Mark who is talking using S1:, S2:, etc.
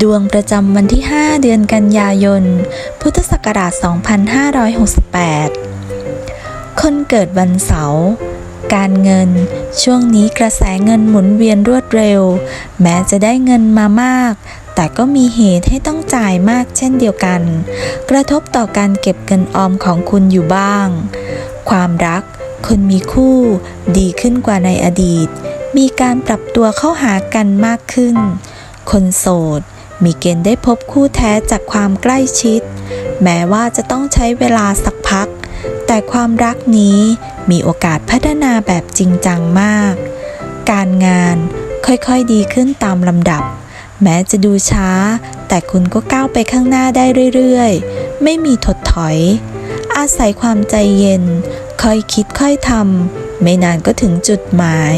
S1: ดวงประจำวันที่ 5 เดือนกันยายน พุทธศักราช 2568 คนเกิดวันเสาร์การเงิน ช่วงนี้กระแสเงินหมุนเวียนรวดเร็ว แม้จะได้เงินมามาก แต่ก็มีเหตุให้ต้องจ่ายมากเช่นเดียวกัน กระทบต่อการเก็บเงินออมของคุณอยู่บ้าง ความรัก คนมีคู่ดีขึ้นกว่าในอดีต มีการปรับตัวเข้าหากันมากขึ้น คนโสด มีเกณฑ์ได้พบคู่แท้จากความใกล้ชิด แม้ว่าจะต้องใช้เวลาสักพัก แต่ความรักนี้มีโอกาสพัฒนาแบบจริงจังมาก การงานค่อยๆดีขึ้นตามลำดับ แม้จะดูช้า แต่คุณก็ก้าวไปข้างหน้าได้เรื่อยๆ ไม่มีถดถอย อาศัยความใจเย็น ค่อยคิดค่อยทำไม่นานก็ถึงจุดหมาย